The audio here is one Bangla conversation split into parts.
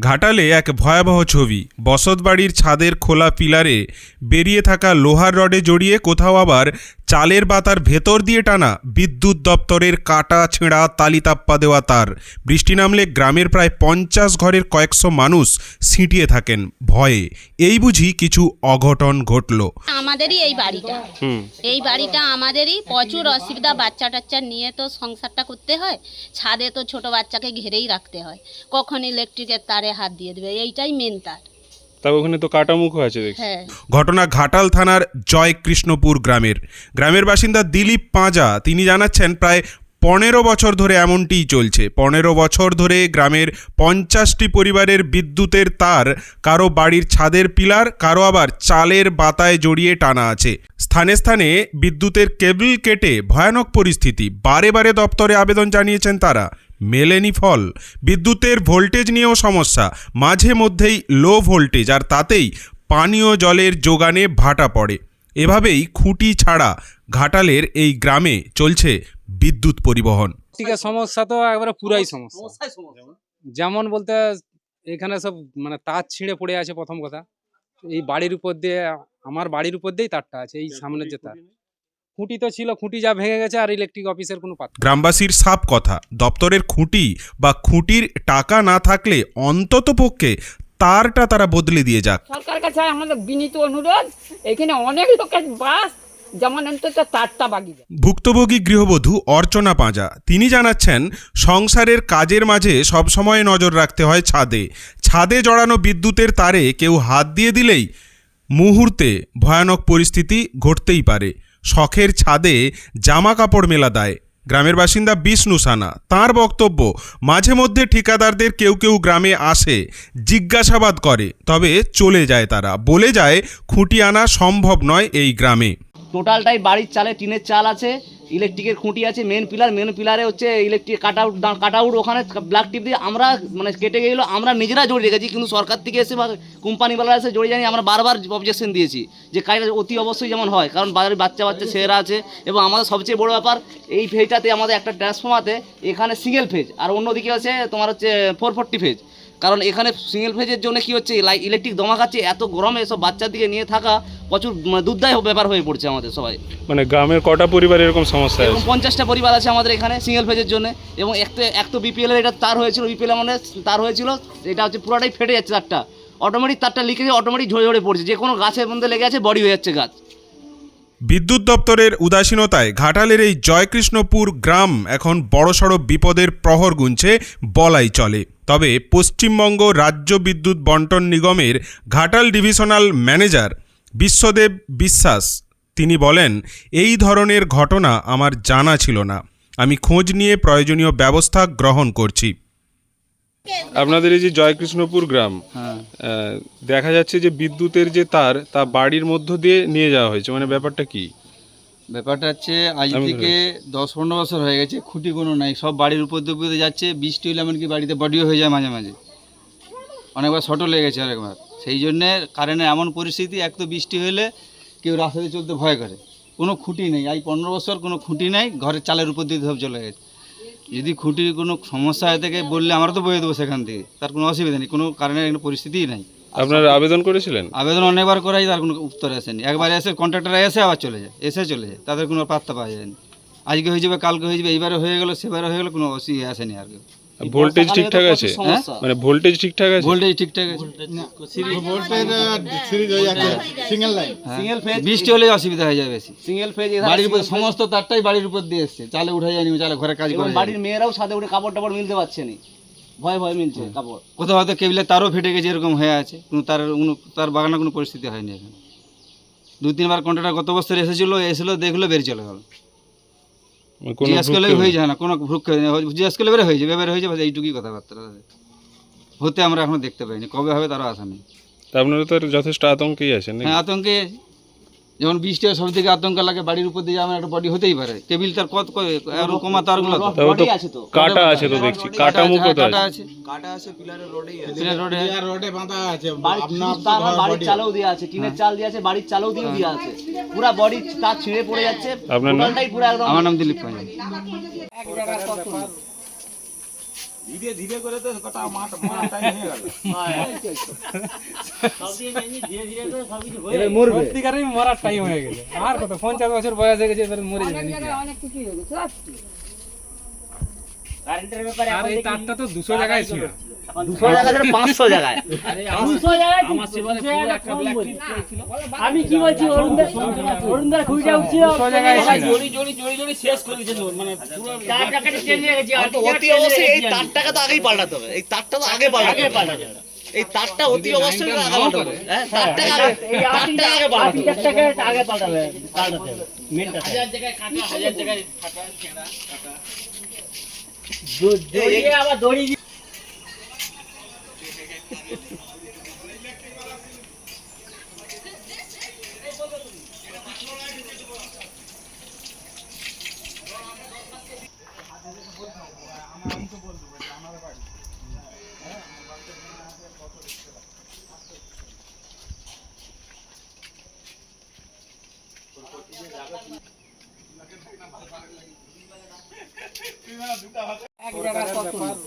ঘাটালে এক ভয়াবহ ছবি। বসতবাড়ির ছাদের খোলা পিলারে বেরিয়ে থাকা লোহার রডে জড়িয়ে কোথাও আবার চালের বাতার ভেতর দিয়ে টানা বিদ্যুৎ দপ্তরের কাটা ছেঁড়া তালিতাপ্পা দেওয়া তার। বৃষ্টি নামলে গ্রামের প্রায় পঞ্চাশ ঘরের কয়েকশো মানুষ ছিটিয়ে থাকেন ভয়ে। এই বুঝি কিছু অঘটন ঘটল। আমাদেরই এই বাড়িটা। এই বাড়িটা আমাদেরই প্রচুর অসুবিধা বাচ্চা টাচ্চা নিয়ে তো সংসারটা করতে হয় ছাদে তো ছোট বাচ্চাকে ঘিরেই রাখতে হয়। কখন ইলেকট্রিকের তারে হাত দিয়ে দেবে এইটাই মেন তার। তা ওখানে তো কাটামুখ আছে দেখছি। হ্যাঁ। ঘটনা ঘাটাল থানার জয়কৃষ্ণপুর গ্রামের। গ্রামের বাসিন্দা দিলীপ পাঁজা তিনি জানাচ্ছেন প্রায় পনেরো বছর ধরে এমনটিই চলছে। পনেরো বছর ধরে গ্রামের পঞ্চাশটি পরিবারের বিদ্যুতের তার কারও বাড়ির ছাদের পিলার কারও আবার চালের বাতায় জড়িয়ে টানা আছে। স্থানে স্থানে বিদ্যুতের কেবল কেটে ভয়ানক পরিস্থিতি। বারে বারে দপ্তরে আবেদন জানিয়েছেন তারা। মেলেনি ফল। বিদ্যুতের ভোল্টেজ নিয়েও সমস্যা। মাঝে মধ্যেই লো ভোল্টেজ আর তাতেই পানীয় জলের যোগানে ভাটা পড়ে। এভাবেই খুঁটি ছাড়া ঘাটালের এই গ্রামে চলছে বিদ্যুৎ পরিবহন। সমস্যা তো একবারে পুরাই সমস্যা। যেমন বলতে এখানে সব মানে তার ছিঁড়ে পড়ে আছে প্রথম কথা। এই বাড়ির উপর দিয়ে আমার বাড়ির উপর দিয়েই তারটা আছে এই সামনের যে তার। খুঁটি তো ছিল খুঁটি যা ভেঙে গেছে আর ইলেকট্রিক অফিসের কোনো পাত্র গ্রামবাসীর সাপ কথা দপ্তরের খুঁটি বা খুঁটির টাকা না থাকলে অন্তত পক্ষে তারটা তারা বদলে দিয়ে যাক। সরকার কাছে আমাদের বিনীত অনুরোধ এখানে অনেক লোকের বাস যেমন অন্তত তারটা বাগিয়ে ভুক্তভোগী গৃহবধূ অর্চনা পাঁজা তিনি জানাচ্ছেন সংসারের কাজের মাঝে সবসময় নজর রাখতে হয় ছাদে। ছাদে জড়ানো বিদ্যুতের তারে কেউ হাত দিয়ে দিলেই মুহূর্তে ভয়ানক পরিস্থিতি ঘটতেই পারে। শখের ছাদে জামা কাপড় মেলা দেয়। গ্রামের বাসিন্দা বিষ্ণু সানা। তাঁর বক্তব্য, মাঝে মধ্যে ঠিকাদারদের কেউ কেউ গ্রামে আসে, জিজ্ঞাসাবাদ করে, তবে চলে যায় তারা। বলে যায় খুঁটি আনা সম্ভব নয় এই গ্রামে। টোটালটাই বাড়ির চালে, টিনের চাল আছে, ইলেকট্রিকের খুঁটি আছে মেন পিলার মেন পিলারে হচ্ছে electric cut out cut out ওখানে ব্ল্যাক টিপ দিয়ে আমরা মানে কেটে গেলো, আমরা নিজেরা জড়িয়ে রেখেছি, কিন্তু সরকার থেকে এসে বা কোম্পানিওয়ালা এসে জড়িয়ে জানি আমরা বারবার অবজেকশন দিয়েছি, যে কাজটা অতি অবশ্যই যেমন হয়, কারণ বাজারে বাচ্চা বাচ্চা, ছেলেরা আছে, এবং আমাদের সবচেয়ে বড় ব্যাপার, এই ফেজটাতে আমাদের একটা ট্রান্সফর্মাতে এখানে সিঙ্গেল ফেজ আর অন্যদিকে আছে তোমার হচ্ছে ফোর ফোরটি ফেজ কারণ এখানে সিঙ্গেল ফেজের জন্য কি হচ্ছে ইলেকট্রিক দমা খাচ্ছে এত গরমে সব বাচ্চার দিকে নিয়ে থাকা প্রচুর মানে দুর্দায় ব্যাপার হয়ে পড়ছে আমাদের সবাই। মানে গ্রামের কটা পরিবার এরকম সমস্যা এবং পঞ্চাশটা পরিবার আছে আমাদের এখানে সিঙ্গেল ফেজের জন্য। এবং এক তো এক তো বিপিএল এটা তার হয়েছিল বিপিএল মানে তার হয়েছিল এটা হচ্ছে পুরোটাই ফেটে যাচ্ছে তারটা। অটোমেটিক তারটা লিখে অটোমেটিক ঝরে ঝরে পড়ছে যে কোনো গাছের মধ্যে লেগে আছে বডি হয়ে যাচ্ছে গাছ। বিদ্যুৎ দপ্তরের উদাসীনতায় ঘাটালের এই জয়কৃষ্ণপুর গ্রাম এখন বড়সড় বিপদের প্রহর গুনছে বলাই চলে। তবে পশ্চিমবঙ্গ রাজ্য বিদ্যুৎ বন্টন নিগমের ঘাটাল ডিভিশনাল ম্যানেজার বিশ্বদেব বিশ্বাস তিনি বলেন এই ধরনের ঘটনা আমার জানা ছিল না। আমি খোঁজ নিয়ে প্রয়োজনীয় ব্যবস্থা গ্রহণ করছি। আপনাদের এই যে জয়কৃষ্ণপুর গ্রাম হ্যাঁ। দেখা যাচ্ছে যে বিদ্যুতের যে তার তা বাড়ির মধ্য দিয়ে নিয়ে যাওয়া হয়েছে। মানে ব্যাপারটা কি? ব্যাপারটা হচ্ছে আজ থেকে দশ পনেরো বছর হয়ে গেছে খুঁটি কোনো নাই সব বাড়ির উপর দিয়ে উপর যাচ্ছে বৃষ্টি হলে এমনকি বাড়িতে বডিও হয়ে যায় মাঝে মাঝে। অনেকবার শটও লেগেছে অনেকবার সেই জন্যে কারেন্টের এমন পরিস্থিতি এক তো বৃষ্টি হলে কেউ রাস্তাতে চলতে ভয় করে। কোনো খুঁটি নেই এই পনেরো বছর কোনো খুঁটি নেই ঘরের চালের উপর দিয়ে সব চলে গেছে। যদি খুঁটির কোনো সমস্যা হয়ে থাকে বললে আমরা তো বয়ে দেবো সেখান থেকে তার কোনো অসুবিধা নেই কোনো কারেন্টের কোনো পরিস্থিতিই নাই। আপনারা আবেদন করেছিলেন? আবেদন অনেকবার করাই তার কোনো উত্তর আসেনি। একবার এসে কন্ট্রাক্টর এসে আবার চলে যায়। এসে চলে যায়। তাদের কোনো পাত্তা পাওয়া যায়নি। আজকে হয়ে যাবে কালকে হয়ে যাবে এইবারে হয়ে গেলো সেবারে হয়ে গেলো কোনো অসুবিধা আসেনি আর কেউ ভোল্টেজ ঠিকঠাক আছে? মানে ভোল্টেজ ঠিকঠাক আছে? ভোল্টেজ ঠিকঠাক আছে। সিঙ্গেল ফেজ বৃষ্টি হলে অসুবিধা হয়ে যায় বেশি। সিঙ্গেল ফেজ বাড়ির উপর সমস্ত তারটাই বাড়ির উপর দিয়ে এসছে। চালে উঠে যায়নি চালে ঘরে কাজ করে বাড়ির মেয়েরাও সাথে উঠে কাপড় টাপড় মিলতে পারছে না। ভয় ভয় মিলছে কাপড়। কোথাও হয়তো কেবিলের তারও ফেটে গেছে এরকম হয়ে আছে কোনো তার কোনো তার বাগানে কোনো পরিস্থিতি হয়নি এখানে। দু তিনবার কন্ট্রাক্টর গত বছর এসেছিল এসেছিল দেখল বেরিয়ে চলে গেল। মানে কোনো করলে হয়ে যায় না কোনো ভ্রুক্ষ জিজ্ঞাসা করলে বেড়ে হয়ে যাবে এবারে হয়ে যাবে এইটুকুই কথাবার্তা। হতে আমরা এখনও দেখতে পাইনি কবে হবে তারও আশা নেই। তা আপনারা তো যথেষ্ট আতঙ্কেই আছেন? হ্যাঁ আতঙ্কে যেমন বৃষ্টি হয় সব থেকে আতঙ্ক লাগে বাড়ির উপর দিয়ে আমার একটা বডি হতেই পারে। টেবিল তার কত আর কমা তারগুলো তো আছে কাটা আছে তো দেখছি। কাটা মুখও তো কাটা আছে। আছে পিলার রোডে বাড়ির শুধু তার না, বাড়ির চালেও দেওয়া আছে টিনের চাল দিয়ে আছে বাড়ির চালেও দিয়ে দেওয়া আছে। পুরা বডি তার ছিঁড়ে পড়ে যাচ্ছে। আপনার নাম? পুরো একদম আমার নাম দিলীপ পাঞ্জাবি সত্যিকারের মরার টাইম হয়ে গেছে। আর কত পঞ্চাশ বছর বয়স হয়ে গেছে এবার মরে যাবে। অনেক কিছু হয়ে গেছে। আর এই তারটা তো দুশো জায়গায় ছিল। দুশো জায়গা পাঁচশো জায়গায়। আমি কি বলছি অরুণদের অরুণদের খুঁজে গেছে। আর তো অতি অবশ্যই এই তারটাকে তো আগেই পাল্টাতে হবে। এই তারটা তো আগে পাল্টাতে হবে। এই তারটা অতি অবশ্যই আগে হ্যাঁ আগে এই তারটাকে আগে পাল্টাতে হবে। টাকাটা আগে পাল্টাবে દોડી આવા દોડી দিয়ে-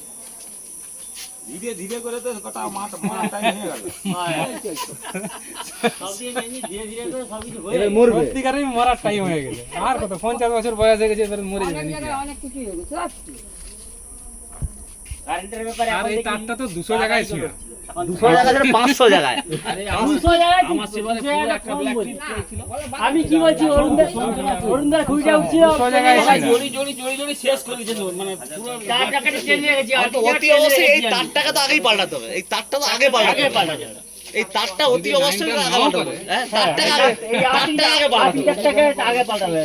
ধীরে ধীরে করে সবকিছু হয়ে সত্যিকারের মরার টাইম হয়ে গেল আর কত পঞ্চাশ বছর বয়স হয়ে গেছে এবার মরে যাবে অনেক কিছু হয়ে গেছে ব্যাপারে আর এই তারটা তো দুশো জায়গায় ছিল। দুশো পাঁচশো জায়গায়। আমি কি বলছি অরুণদের অরুণদের খুঁজে হয়ে এই তারটাকে তো আগেই পাল্টাতে হবে। এই তারটা তো আগে পাল্টাতে হবে। পাল্টাতে এই তারটা অতি অবশ্যই আগে পাল্টাতে হবে। হ্যাঁ তারটাকে আগে এই তারটাকে আগে টাকাটা আগে পাল্টাবে